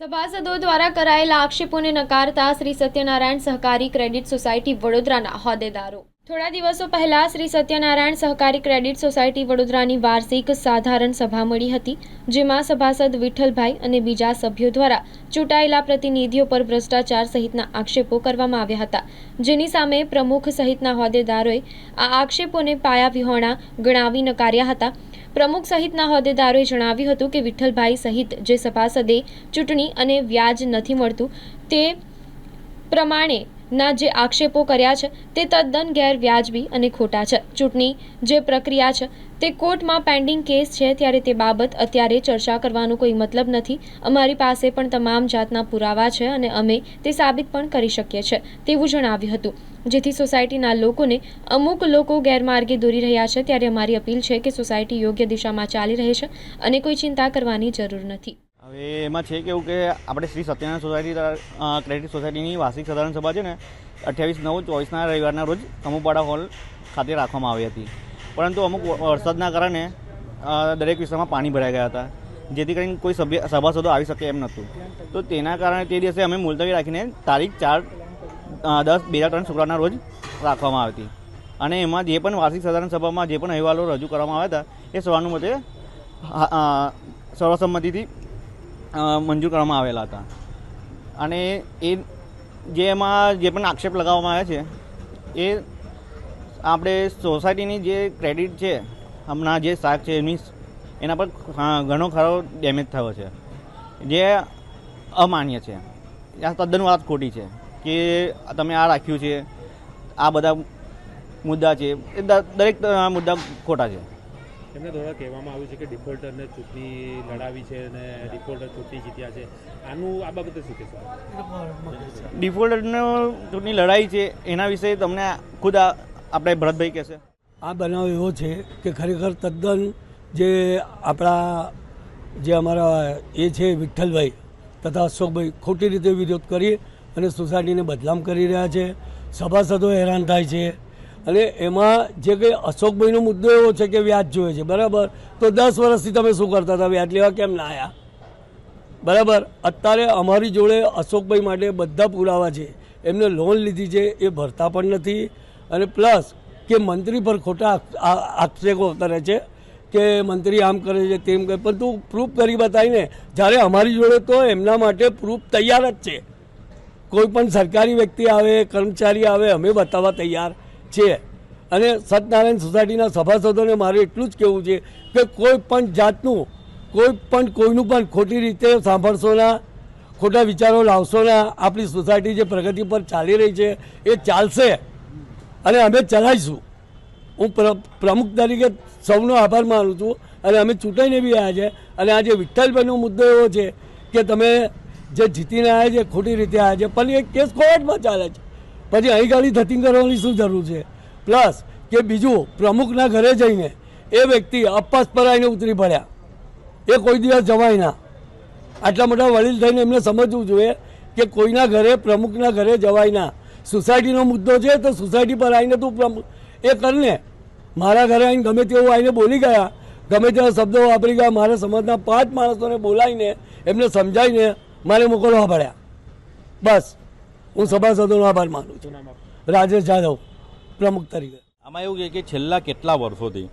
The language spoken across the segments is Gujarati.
સભાસદો દ્વારા કરાયેલા આક્ષેપોને નકારતા શ્રી સત્યનારાયણ સહકારી ક્રેડિટ સોસાયટી વડોદરાના હોદ્દેદારો. થોડા દિવસો પહેલા શ્રી સત્યનારાયણ સહકારી ક્રેડિટ સોસાયટી વડોદરાની વાર્ષિક સાધારણ સભા મળી હતી, જેમાં સભાસદ વિઠ્ઠલભાઈ અને બીજા સભ્યો દ્વારા ચૂંટાયેલા પ્રતિનિધિઓ પર ભ્રષ્ટાચાર સહિતના આક્ષેપો કરવામાં આવ્યા હતા. જેની સામે પ્રમુખ સહિતના હોદ્દેદારોએ આ આક્ષેપોને પાયાવિહોણા ગણાવી નકાર્યા હતા. પ્રમુખ સહિતના હોદ્દેદારોએ જણાવ્યું હતું કે વિઠ્ઠલભાઈ સહિત જે સભાસદે ચૂંટણી અને વ્યાજ નથી મળતું તે પ્રમાણેના જે આક્ષેપો કર્યા છે, તે તદ્દન ગેરવ્યાજબી અને ખોટા છે. ચૂંટણી જે પ્રક્રિયા છે, તે કોર્ટમાં પેન્ડિંગ કેસ છે ત્યારે તે બાબત અત્યારે ચર્ચા કરવાનો કોઈ મતલબ નથી. અમારી પાસે પણ તમામ જાતના પુરાવા છે અને અમે તે સાબિત પણ કરી શકીએ છીએ, તેવું જણાવ્યું હતું. જેથી સોસાયટીના લોકોને અમુક લોકો ગેરમાર્ગે દોરી રહ્યા છે, ત્યારે અમારી અપીલ છે કે સોસાયટી યોગ્ય દિશામાં ચાલી રહી છે અને કોઈ ચિંતા કરવાની જરૂર નથી. હવે એમાં છે કેવું કે આપણે શ્રી સત્યનારાયણ સોસાયટી ક્રેડિટ સોસાયટીની વાર્ષિક સાધારણ સભા છે ને અઠ્યાવીસ નવ ચોવીસના રવિવારના રોજ કમુપાડા હોલ ખાતે રાખવામાં આવી હતી. પરંતુ અમુક વરસાદના કારણે દરેક વિસ્તારમાં પાણી ભરાઈ ગયા હતા. જેથી કરીને કોઈ સભ્ય સભાસદો આવી શકે એમ નહોતું. તો તેના કારણે તે દિવસે અમે મુલતવી રાખીને તારીખ ચાર દસ બે હજાર ત્રણ શુક્રવારના રોજ રાખવામાં આવી હતી. અને એમાં જે પણ વાર્ષિક સાધારણ સભામાં જે પણ અહેવાલો રજૂ કરવામાં આવ્યા હતા એ સર્વાનુમતે હા, સર્વસંમતિથી મંજૂર કરવામાં આવેલા હતા. અને એ જે એમાં જે પણ આક્ષેપ લગાવવામાં આવ્યા છે, એ આપણે સોસાયટીની જે ક્રેડિટ છે, હમણાં જે શાક છે એની, એના પર ઘણો ખરો ડેમેજ થયો છે. જે અમાન્ય છે. આ તદ્દન વાત ખોટી છે કે તમે આ રાખ્યું છે, આ બધા મુદ્દા છે, એ દરેક મુદ્દા ખોટા છે. એમના દ્વારા કહેવામાં આવ્યું છે કે ડિફોલ્ટરને ચૂંટણી લડાવી છે અને ડિફોલ્ટર ચૂંટણી જીત્યા છે. આનું આ બાબતે શું કહેશો? ડિફોલ્ટરનો ચૂંટણી લડાઈ છે એના વિશે તમને ખુદ આ- આપણે ભરતભાઈ કહેશે. આ બનાવ એવો છે કે ખરેખર તદ્દન જે આપણા જે અમારા એ છે વિઠ્ઠલભાઈ તથા અશોકભાઈ ખોટી રીતે વિરોધ કરી અને સોસાયટીને બદનામ કરી રહ્યા છે. સભાસદો હેરાન થાય છે. અને એમાં જે કંઈ અશોકભાઈનો મુદ્દો એવો છે કે વ્યાજ જોઈએ છે, બરાબર? તો દસ વર્ષથી તમે શું કરતા હતા? વ્યાજ લેવા કેમ ના આવ્યા બરાબર? અત્યારે અમારી જોડે અશોકભાઈ માટે બધા પુરાવા છે. એમને લોન લીધી છે, એ ભરતા પણ નથી. અને પ્લસ કે મંત્રી પર ખોટા આક્ષેપો કરે છે કે મંત્રી આમ કરે છે, તેમ કરે. પણ તું પ્રૂફ કરી બતાવીને જ્યારે અમારી જોડે તો એમના માટે પ્રૂફ તૈયાર જ છે. કોઈ પણ સરકારી વ્યક્તિ આવે, કર્મચારી આવે, અમે બતાવવા તૈયાર. છીએ અને સત્યનારાયણ સોસાયટીના સભાસદોને મારે એટલું જ કહેવું છે કે કોઈ પણ જાતનું, કોઈ પણ કોઈનું પણ ખોટી રીતે સાંભળશો ના ખોટા વિચારો લાવશો ના આપણી સોસાયટી જે પ્રગતિ પર ચાલી રહી છે એ ચાલશે. અને અમે ચલાવીશું. હું પ્ર- પ્રમુખ તરીકે સૌનો આભાર માનું છું અને અમે ચૂંટાઈને બી આવ્યા છે. અને આજે વિઠ્ઠલભાઈનો મુદ્દો એવો છે કે તમે જે જીતીને આવ્યા છે, ખોટી રીતે આવ્યા છે, પણ એ કેસ કોર્ટમાં ચાલે છે. પછી અહીં ગાડી ધતિંગ કરવાની શું જરૂર છે? પ્લસ કે બીજું, પ્રમુખના ઘરે જઈને એ વ્યક્તિ અપાસ પર આવીને ઉતરી પડ્યા. એ કોઈ દિવસ જવાય ના. આટલા મોટા વડીલ થઈને એમને સમજવું જોઈએ કે કોઈના ઘરે, પ્રમુખના ઘરે જવાય ના. સોસાયટીનો મુદ્દો છે તો સોસાયટી પર આવીને તું પ્રમુખ એ કરીને મારા ઘરે આવીને ગમે તેવું આવીને બોલી ગયા. ગમે તેવા શબ્દો વાપરી ગયા. મારા સમાજના પાંચ માણસોને બોલાવીને એમને સમજાવીને મારે મોકલવા પડ્યા. બસ. હું સભાસદોનો આભાર માનું છું. રાજેશ જાદવ પ્રમુખ તરીકે. આમાં એવું છે કે છેલ્લા કેટલા વર્ષોથી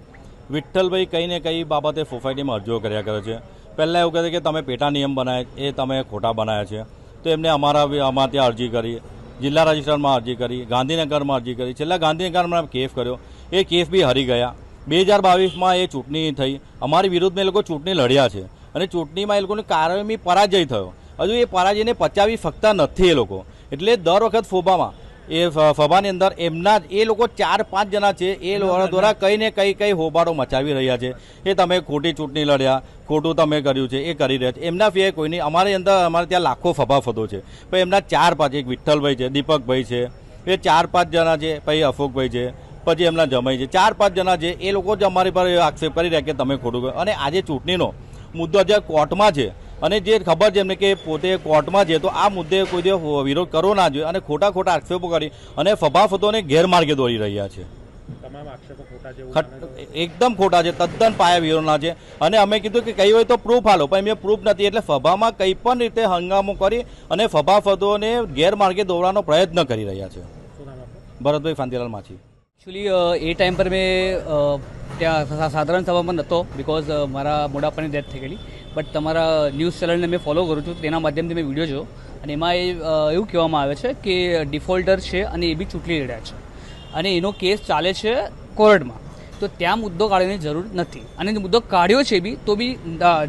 વિઠ્ઠલભાઈ કંઈ ને કંઈ બાબતે સોસાયટીમાં અરજીઓ કર્યા કરે છે. પહેલાં એવું કહે છે કે તમે પેટા નિયમ બનાવ્યા એ તમે ખોટા બનાવ્યા છે. તો એમને અમારા અમારા ત્યાં અરજી કરી જિલ્લા રજિસ્ટ્રારમાં અરજી કરી ગાંધીનગરમાં અરજી કરી. છેલ્લા ગાંધીનગરમાં કેસ કર્યો. એ કેસ બી હરી ગયા. બે હજાર બાવીસમાં એ ચૂંટણી થઈ. અમારી વિરુદ્ધમાં એ લોકો ચૂંટણી લડ્યા છે. અને ચૂંટણીમાં એ લોકોને કારમી પરાજય થયો. હજુ એ પરાજયને પચાવી શકતા નથી એ લોકો. એટલે દર વખત ફોબામાં. એ ફબાની અંદર એમના જ- એ લોકો ચાર પાંચ જણા છે એ લોકો દ્વારા કંઈ ને કંઈ કંઈ હોબાળો મચાવી રહ્યા છે. એ તમે ખોટી ચૂંટણી લડ્યા ખોટું તમે કર્યું છે એ કરી રહ્યા છે. એમના સિવાય કોઈ નહીં. અમારી અંદર અમારે ત્યાં લાખો ફબાફદો છે. પણ એમના ચાર પાંચ એક વિઠ્ઠલભાઈ છે દીપકભાઈ છે એ ચાર પાંચ જણા છે પછી અશોકભાઈ છે પછી એમના જમાઈ છે. ચાર પાંચ જણા છે એ લોકો જ અમારી પર આક્ષેપ કરી રહ્યા કે તમે ખોટું કર્યું. અને આજે ચૂંટણીનો મુદ્દો જે કોર્ટમાં છે અને જે ખબર છે એમને કે પોતે કોર્ટમાં છે તો આ મુદ્દે કોઈ દિવસ વિરોધ કરવો ના જોઈએ અને ખોટા ખોટા આક્ષેપો કરી અને ફબાફતોને ગેરમાર્ગે દોરી રહ્યા છે. તમારા તમામ આક્ષેપો ખોટા છે એવું ખટ- માનો છો? એકદમ ખોટા છે તદ્દન પાયા વિરોધના છે. અને અમે કીધું કે કઈ હોય તો પ્રૂફ હાલો પણ એમને પ્રૂફ નથી એટલે સભામાં કંઈ પણ રીતે હંગામો કરી અને સભાસદોને ગેરમાર્ગે દોરવાનો પ્રયત્ન કરી રહ્યા છે. ભરતભાઈ ફાંતીલાલ માછી. એકચ્યુઅલી એ ટાઈમ પર મેં ત્યાં સાધારણ સભામાં નહોતો બિકોઝ મારા મોડાપાની ડેથ થઈ ગયેલી. બટ તમારા ન્યૂઝ ચેનલને મેં ફોલો કરું છું, તેના માધ્યમથી મેં વીડિયો જોયો. અને એમાં એ એવું કહેવામાં આવે છે કે ડિફોલ્ટર છે અને એ બી ચૂંટણી લડ્યા છે. અને એનો કેસ ચાલે છે કોર્ટમાં તો ત્યાં મુદ્દો કાઢવાની જરૂર નથી. અને મુદ્દો કાઢ્યો છે બી, તો બી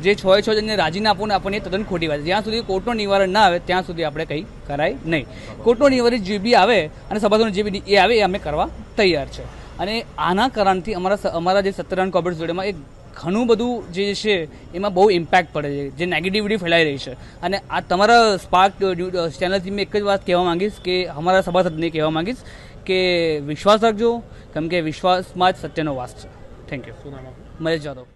જે છ છ જણને રાજીના ના આપવું આપણને તદ્દન ખોટી વાત. જ્યાં સુધી કોર્ટનું નિવારણ ના આવે, ત્યાં સુધી આપણે કંઈ કરાય નહીં. કોર્ટનું નિવારણ જે બી આવે અને સભાસદોનું જે બી એ આવે, એ અમે કરવા તૈયાર છે. અને આના કારણથી અમારા અમારા જે સત્યનારાયણ કોર્પોરેટ જોડેમાં એક ઘણું બધું જે છે એમાં બહુ ઇમ્પેક્ટ પડે છે જે નેગેટિવિટી ફેલાઈ રહી છે. અને આ તમારા સ્પાર્ક ચેનલથી મેં એક જ વાત કહેવા માંગીશ કે અમારા સભાસદને કહેવા માંગીશ કે વિશ્વાસ રાખજો કેમ કે વિશ્વાસમાં જ સત્યનો વાસ છે. Thank you Mahesh Jadav.